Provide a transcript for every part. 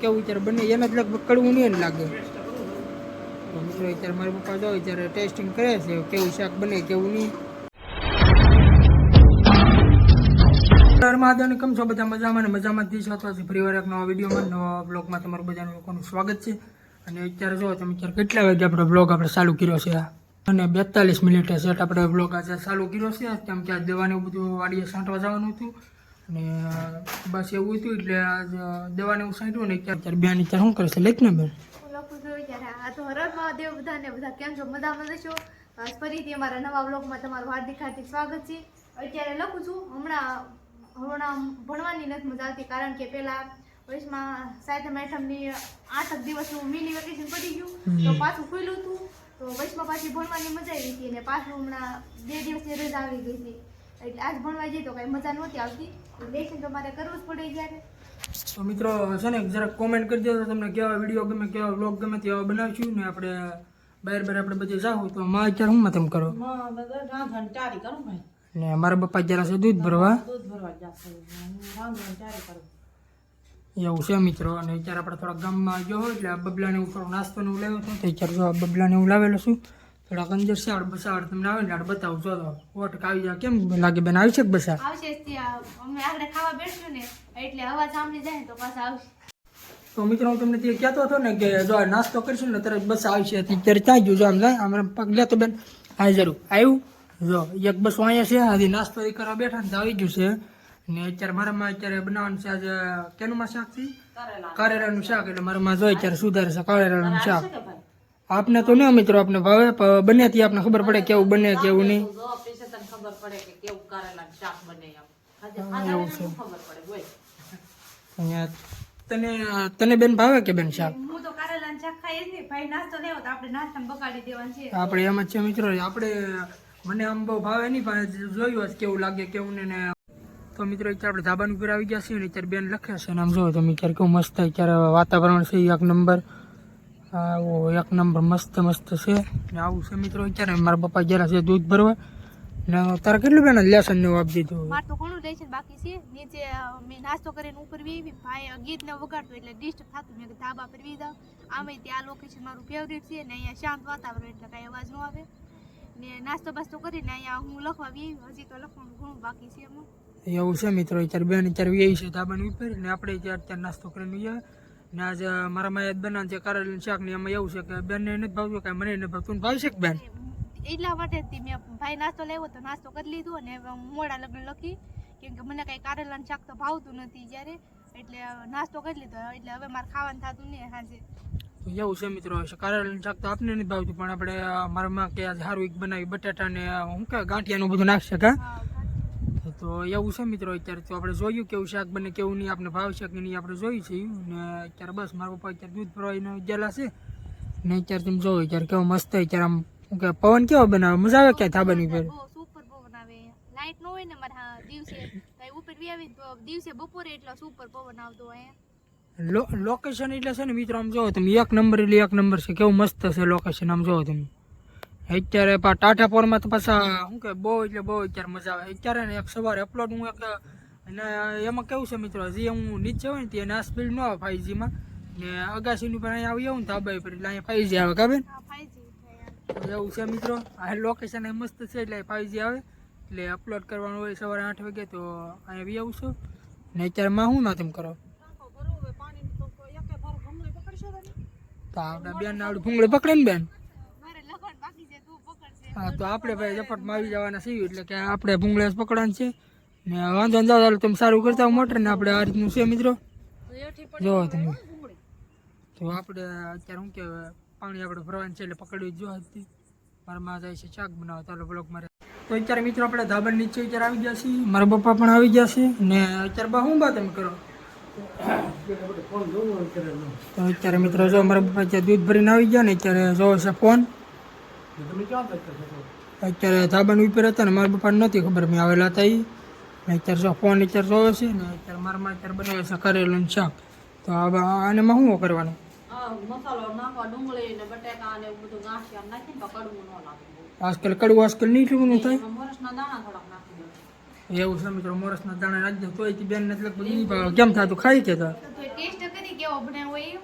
કેવું અત્યારે બને, એને કડવું નહીં લાગે. મિત્રો અત્યારે મારા પપ્પા જો અત્યારે ટેસ્ટિંગ કરે છે, કેવું શાક બને, કેવું નહીં. મહાદેવને, કેમ છો? બધા મજામાં અને મજામાં જ છો. તો ફરીવાર વિડીયોમાં, નવા બ્લોગમાં તમારું બધાનું લોકોનું સ્વાગત છે. અને અત્યારે જો તમે અત્યારે કેટલા વાગે આપણો બ્લોગ આપણે ચાલુ કર્યો છે? અને બેતાલીસ મિનિટે સેટ આપણે બ્લોગ આજે ચાલુ કર્યો છે. કેમ કે આ દવાનું બધું વાડીએ છાંટવા જવાનું હતું. અને બસ એવું હતું એટલે આજ દવાને એવું છાંટ્યું ને અત્યારે બેન અત્યારે શું કરે છે? લેખ ને બેન? મહાદેવ બધાને બધા કેમ છો? મજામાં આજ ફરીથી અમારા નવા બ્લોગમાં તમારું હાર્દિક હાર્દિક સ્વાગત છે. અત્યારે લખું છું. હમણાં હમણાં ભણવાની નથી મજા આવતી કારણ કે પહેલાં વર્ષમાં સાતમ આઠમની આઠ દિવસનું મિની વેકેશન પડી ગયું. તો પાછું ખુલ્લું હતું. તો વર્ષમાં પાછી ભણવાની મજા આવી હતી અને પાછું હમણાં બે દિવસની રજા આવી ગઈ હતી. એટલે આજ ભણવા જઈએ તો કાંઈ મજા નહોતી આવતી. લેસન તો મારે કરવું જ પડે જ્યારે. તો મિત્રો છે ને જરાક કોમેન્ટ કરી દેજો તમને કેવા વીડિયો ગમે કેવા વ્લોગ ગમે તેવા બનાવશું ને આપણે બહાર બહાર આપણે બધે જાઉં તો માં અત્યારે હું તેમ કરો? ને મારા પપ્પા જરા છે દૂધ ભરવા. દૂધ ભરવા કરું. એવું છે મિત્રો અને અત્યારે આપણે થોડા ગામમાં ગયો હોય એટલે આ બબલાને હું થોડો નાસ્તો ને એવું લાવ્યો છું તો અત્યારે જો આ બબલાને હું લાવેલો છું. થોડાક અંદર બસા આડ તમને આવે ને આડ બતાવું જો તો. ઓટક આવી જાય. કેમ લાગે બેન? આવી છે કે બસા આવશે અમે આગળ ખાવા બેઠશું ને એટલે અવાજ સાંભળી જાય તો પાછા આવશે. તો મિત્રો હું તમને તે કહેતો હતો ને કે જો નાસ્તો કરીશું ને તરત બસ આવશે. તો અત્યારે ત્યાં જો આમ જાય. આમ પગ લેતો બેન. હા જરૂર. આવ્યું જો એક બસ અહીંયા છે હજી નાસ્તો કરવા બેઠા ને તો આવી ગયું છે. ને અત્યારે મારામાં અત્યારે બનાવવાનું છે આજે કેનું માં શાકથી? કરેલા શાક. એટલે મારા માં જોઈએ અત્યારે સુધારે છે કારેલાનું શાક. આપને તો નહીં મિત્રો આપને ભાવે બને ત્યાં આપને ખબર પડે કેવું બને કેવું નહીં. જો ખબર પડે કે કેવું કરેલા શાક બને એમ. આજે ખાધા વગર શું ખબર પડે બોલ. અહીંયા તને તને બેન ભાવે કે બેન શાક? હું તો કારેલાનું શાક ખાઈ જ નહીં. ભાઈ નાસ્તો લેવો તો આપણે નાસ્તામાં બગાડી દેવાનું છે. આપણે એમ જ છે મિત્રો આપણે મને આમ બહુ ભાવે નહીં પણ જોયું હશે કેવું લાગે કેવું ને ને. તો મિત્રો અત્યારે આપણે ધાબાની ઉપર આવી ગયા છીએ ને અત્યારે બેન લખે છે ને આમ જોવો તમે અત્યારે કેવું મસ્ત અત્યારે વાતાવરણ છે એક નંબર. આવો એક નંબર મસ્ત મસ્ત છે. ને આવું છે મિત્રો અત્યારે મારા પપ્પા જરા છે દૂધ ભરવા. ને તારે કેટલું બેન લેસન ને આપી દીધું? મારે તો ઘણું લેસન બાકી છે. નીચે મેં નાસ્તો કરીને ઉપર વી ભાઈ ગીત ને વગાડતો એટલે ડિસ્ટર્બ થતું. મેં ધાબા પર વી દઉં આમે ત્યાં લોકેશન મારું ફેવરેટ છે. ને અહીંયા શાંત વાતાવરણ એટલે કાંઈ અવાજ ન આવે. ને નાસ્તો બાસ્તો કરીને અહીંયા હું લખવા વી હજી તો લખવાનું ઘણું બાકી છે એમાં. એવું છે મિત્રો અત્યારે બેન અત્યારે વી છે ધાબાની ઉપર. ને આપણે અત્યારે નાસ્તો કરીને આવે ને આજે મારા માયા બનાવ છે કારેલાનું શાક ને એમાં એવું છે કે બેનને નથી ભાવતું કે મને નથી ભાવતું. ભાવશે કે બેન? એટલા માટે મેં ભાઈ નાસ્તો લેવો તો નાસ્તો કરી લીધો અને મોડા લગ્ન લખી. કેમ કે મને કાંઈ કારેલાનું શાક તો ભાવતું નથી જ્યારે. એટલે નાસ્તો કરી લીધો. એટલે હવે મારે ખાવાનું થતું નહીં સાંજે. એવું છે મિત્રો કારેલાનું શાક તો આપને નથી ભાવતું પણ આપણે અ, મારા માં કે સારું એક બનાવી બટાટા ને હું કે ગાંઠિયાનું બધું નાખશે કા? તો એવું છે મિત્રો અત્યારે તો આપણે જોયું કેવું શાક બને કેવું નહીં આપણે ભાવ છે કે નહીં આપણે જોયું છે. ને અત્યારે બસ મારા પપ્પા અત્યારે દૂધ ભરવાઈને ગયેલા છે. ને અત્યારે તમે જોવો અત્યારે કેવો મસ્ત અત્યારે આમ કે પવન કેવો બનાવે? મજા આવે ક્યાં ધાબાની પર? લાઈટ ન હોય ને મારે દિવસે. ઉપર દિવસે બપોરે એટલો સુપર પવન આવતો અહીંયા લોકેશન એટલે છે ને મિત્રો આમ જોવો તમે એક નંબર એટલે એક નંબર છે. કેવું મસ્ત છે લોકેશન આમ જોવો તમે. અત્યારે પા ટાટાપોરમાં તો પાછા શું કે બહુ એટલે બહુ અત્યારે મજા આવે. અત્યારે ને એક સવારે અપલોડ હું એક અને એમાં કેવું છે મિત્રો જે હું નીચે હોય ને તે ના સ્પીડ ન આવે ફાઈવજીમાં ને અગાસીની પર અહીંયા આવી આવું ને ધાબા પર એટલે અહીંયા ફાઈવજી આવે ફાઈવજી એવું છે મિત્રો આ લોકેશન એ મસ્ત છે એટલે ફાઈવજી આવે. એટલે અપલોડ કરવાનું હોય સવારે આઠ વાગે તો અહીંયા આવી આવું છું. ને અત્યારે માં હું ના તેમ? કરો તો આપણે બેન આવડે ભૂંગળી પકડે ને બેન મારે લખણ બાકી છે તું પકડશે હા, તો આપણે ભાઈ ઝપટમાં આવી જવાના છીએ, એટલે કે આપણે ભૂંગળે પકડવાનું છે ને વાંધો ન જાવ તમે સારું કરતા હો મોટર ને આપણે આ રીતનું છે મિત્રો. જોવો તમે. તો આપણે અત્યારે શું કે પાણી આપણે ભરવાનું છે, એટલે પકડવી જ જો હતી મારામાં જાય છે શાક બનાવો ચાલો બ્લોક મારે. તો અત્યારે મિત્રો આપણે ધાબા નીચે અત્યારે આવી ગયા છીએ. મારા પપ્પા પણ આવી ગયા છે. ને અત્યારે બા શું બા તમે કરો? તો અત્યારે મિત્રો જો મારા પપ્પા દૂધ ભરીને આવી ગયા ને, અત્યારે જોવો છે ફોન. અત્યારે ધાબાની ઉપર હતા ને મારા પપ્પાને નહોતી ખબર મેં આવેલા હતા એ ને અત્યારે જો ફોન અત્યારે જોવે છે ને અત્યારે મારા માં અત્યારે બનાવે છે કરેલું શાક. તો આને માં શું કરવાનું? ને ને ન. આજકાલ કડવું આજકાલ નહીં શું થાય? એમાં મોરસના દાણા થોડાક નાખી દો એવું છે મિત્રો મોરસના દાણા રાખજો તોય બેન નથી લગભગ નહીં કેમ થતું ખાઈ કે તો? ટેસ્ટ કરી કેવો બનાવ્યો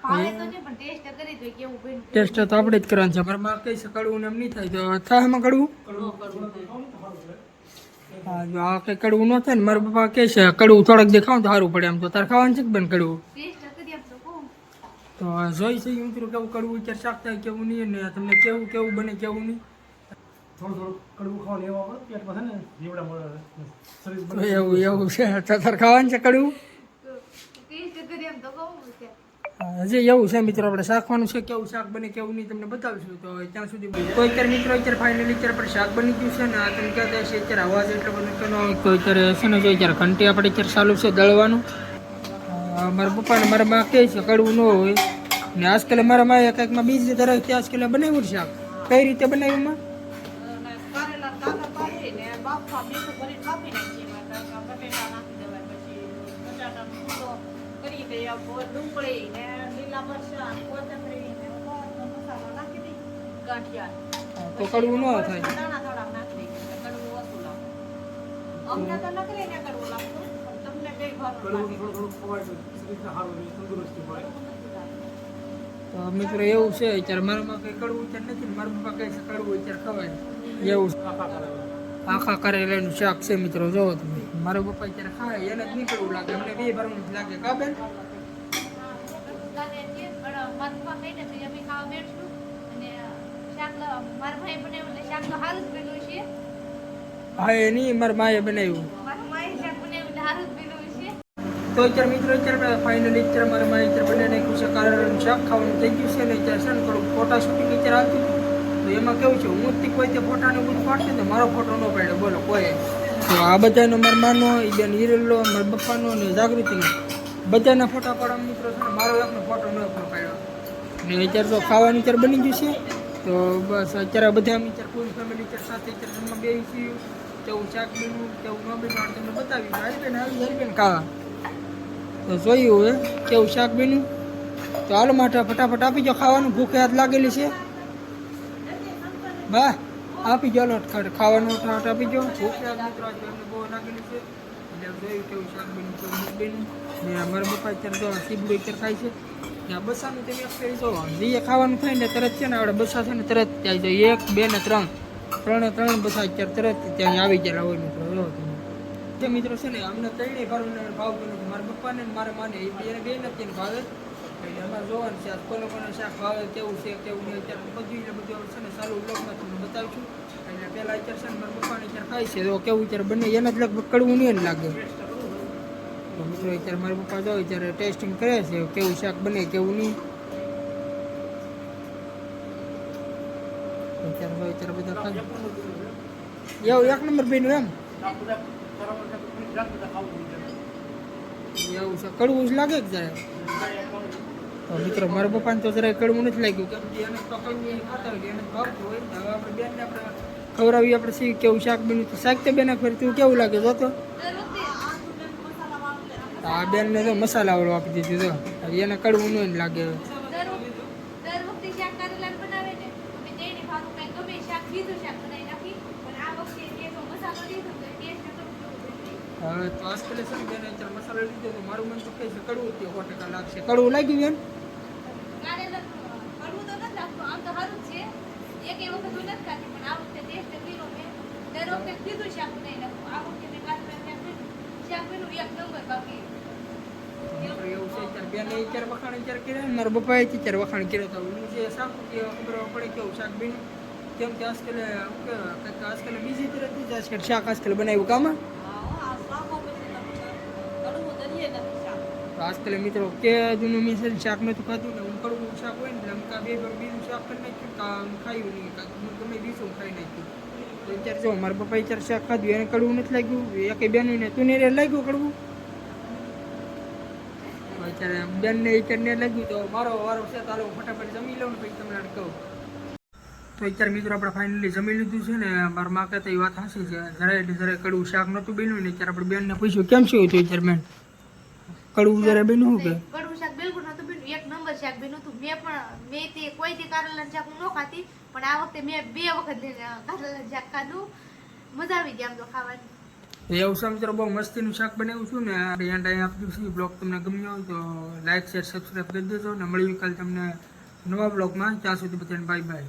ટેસ્ટ તો કેવું બન્યું. ટેસ્ટ તો આપણે જ કરવાનું છે. પણ માં કઈ છે કડવું ને એમ નહીં થાય. તો થાય એમાં કડવું? હા જો આ કઈ કડવું ન થાય ને મારા પપ્પા કહે છે કડવું થોડાક દેખાવ તો સારું પડે એમ તો. તારે ખાવાનું છે કે બેન કડવું? ટેસ્ટ કરી આપ તો જોઈ છે મિત્રો કેવું કડવું વિચાર શાક થાય કેવું નહીં ને તમને કેવું કેવું બને કેવું નહીં. થોડું થોડું કડવું ખાવાનું એવા પણ પેટમાં છે ને જીવડા મળે એવું એવું છે. તો તારે ખાવાનું છે કડવું? હજી એવું છે મિત્રો, આપણે શાકવાનું છે, કેવું શાક બને કેવું નહીં તમને બતાવીશું. તો ત્યાં સુધી તો અત્યારે મિત્રો, અત્યારે ફાઇનલી અત્યારે આપણે શાક બની ગયું છે ને, આ તમે કહેતા હશે અત્યારે અવાજ એટલો બધો કે ન હોય. તો અત્યારે છે ને, જો અત્યારે ઘંટી આપણે અત્યારે ચાલુ છે દળવાનું. મારા પપ્પાને મારા માં કહે છે, કડવું ન હોય. ને આજકાલ મારા માએ કંઈકમાં ધરાવે તરફથી આજકાલ બનાવ્યું શાક. કઈ રીતે બનાવ્યું માં? કરી દઈએ ડુંગળી ને તો ન થાય. અમને મિત્રો એવું છે, અત્યારે મારામાં કંઈ કડવું અત્યારે નથી મારા પપ્પા કઈ કડવું અત્યારે ખવાય. એવું છે. આખા કરે આખા કરેલાનું શાક છે, મિત્રો જોવો તમે. મારા પપ્પા અત્યારે ખાય, એને જ નીકળવું લાગે. અમને બે ભરવું જ લાગે, કા બેન ગાને છે પણ મારા પપ્પા કહીને તો અમે ખાવા બેઠશું અને શાક મારા ભાઈ બનાવ્યું એટલે શાક તો સારું જ બન્યું છે. હા એ નહીં મારા માએ બનાવ્યું. મારા માએ શાક બનાવ્યું એટલે સારું જ બન્યું છે. તો અત્યારે મિત્રો અત્યારે ફાઇનલી અત્યારે મારા માએ અત્યારે બનાવી નાખ્યું છે. શાક ખાવાનું થઈ ગયું છે ને અત્યારે છે ને થોડુંક ફોટા શૂટિંગ અત્યારે આવતું હતું. તો એમાં કેવું છે હું જ કોઈ તે ફોટાને બધું પાડશે તો મારો ફોટો ન પાડ્યો બોલો કોઈ. તો આ બધાનો મારા માનો એ બેન હિરલો મારા પપ્પાનો ને જાગૃતિનો. બધાના ફોટા પાડવા મિત્રો છે મારો એકનો ફોટો ન પાડ્યો. ને અત્યારે તો ખાવાનું અત્યારે બની ગયું છે. તો બસ અત્યારે બધા અમે અત્યારે ફૂલ ફેમિલી અત્યારે સાથે અત્યારે જમવા બેસી છીએ કેવું શાક બન્યું, કેવું ન બન્યું તમને બતાવી હારી બેન આવી હારી બેન ખાવા. તો જોયું હવે કેવું શાક બન્યું. તો હાલો માટે ફટાફટ આપી જાઓ ખાવાનું. ભૂખે હાથ લાગેલી છે. બા, આપી જાઓ લો ખાવાનું ફટાફટ આપી જાઓ ભૂખે હાથ બહુ લાગેલી છે. એટલે જોયું કેવું શાક બન્યું, કેવું બન્યું. ને અમારા પપ્પા અત્યારે તો સીબડું અત્યારે ખાય છે. આ બસાનું તમે એક ફેરી જે ખાવાનું થાય ને તરત છે ને આપણે બસા છે ને તરત ત્યાં જાય એક, બે ને ત્રણ. ત્રણે ત્રણ બસા અત્યારે તરત ત્યાં આવી ગયા હોય મિત્રો. એવો તમે. જે મિત્રો છે ને અમને ત્રણેય ભાવને ભાવ છે. મારા પપ્પાને મારા માને. એ બે બે નથી ભાવે. એટલે અમારે જોવાનું છે કોને કોને શાક ભાવે, કેવું છે, કેવું નહીં. અત્યારે બધું એટલે બધું છે ને સારું બ્લોગમાં તમને બતાવીશું એટલે પહેલાં અત્યારે છે ને મારા પપ્પાને અત્યારે ખાય છે. તો કેવું અત્યારે બને, એને જ લગભગ કડવું નહીં લાગે. તો મિત્રો અત્યારે મારા પપ્પા જો અત્યારે ટેસ્ટિંગ કરે છે, કેવું શાક બને, કેવું નહીં. અત્યારે બધા એવું, એક નંબર બેનું એમ? જાત એવું છે, કડવું જ લાગે જરા મિત્રો, મારા પપ્પાને તો જરાય કડવું નથી લાગ્યું, કેમ આપણે બેનને આપણે ખવડાવીએ, આપણે કેવું શાક બન્યું, તો શાક તો બેને ફરી તું કેવું લાગે જો તો તો આ બેનને તો મસાલા વાળો આપી દીધું તો એને કડવું નહીં લાગે હવે. તો મસાલો લીધો તો મારું મન તો કહે છે કડવું સો ટકા લાગશે. કડવું લાગ્યું બેન? તો નથી લાગતું આમ તો સારું જ છે. એક એ વખત હું નથી પણ આ વખતે ટેસ્ટ કર્યો મેં. દર વખતે કીધું શાક બનાવી નાખું. આ વખતે મેં શાક કર્યું એક નંબર બાકી. મારા પપ્પાએ અત્યારે વખાણ કર્યા હતા હું જે શાક ખબર પડે કેવું શાક બન્યું કેમ કે આજકાલ કંઈક આજકાલ બીજી તરફથી જ આજકાલ શાક આજકાલ બનાવ્યું કામાં. તમે આજકાલ મિત્રો કે જૂનું મેં છે ને શાક નહોતું ખાધું ને હું કડવું શાક હોય ને એટલે બે બીજું શાક કરી નાખ્યું ખાયું નહીં ગમે બીજું ખાઈ નાખ્યું. તો અત્યારે જો મારા પપ્પાએ ચાર શાક ખાધું, એને કડવું નથી લાગ્યું. એકે બેનું ને તું ને લાગ્યું કડવું? તો અત્યારે બેનને અત્યારે ને લાગ્યું તો મારો વારો છે તો ફટાફટ જમી લઉં ને પછી તમને કહું. તો અત્યારે મિત્રો આપણે ફાઇનલી જમી લીધું છે ને, મારા મા કહેતા એ વાત હાસી છે. જરાય જરાય કડવું શાક નહોતું બન્યું ને અત્યારે આપણે બેનને પૂછ્યું, કેમ શું હતું અત્યારે બેન, કડવું જરા બન્યું કે? કડવું શાક બિલકુલ નહોતું બન્યું. એક નંબર શાક બન્યું હતું. મેં પણ, મેં તે કોઈ તે કારેલાનું શાક ન ખાતી પણ આ વખતે મેં બે વખત કારેલાનું શાક ખાધું. મજા આવી ગઈ આમ તો ખાવાની. એવું મિત્રો, બહુ મસ્તીનું શાક બનાવ્યું છું ને એન્ડ અહીં આપી દઈશું બ્લોગ તમને ગમ્યો હોય તો લાઇક શેર, સબસ્ક્રાઈબ કરી દેજો ને મળ્યું કાલે તમને નવા બ્લોગમાં. ત્યાં સુધી બધાને બાય બાય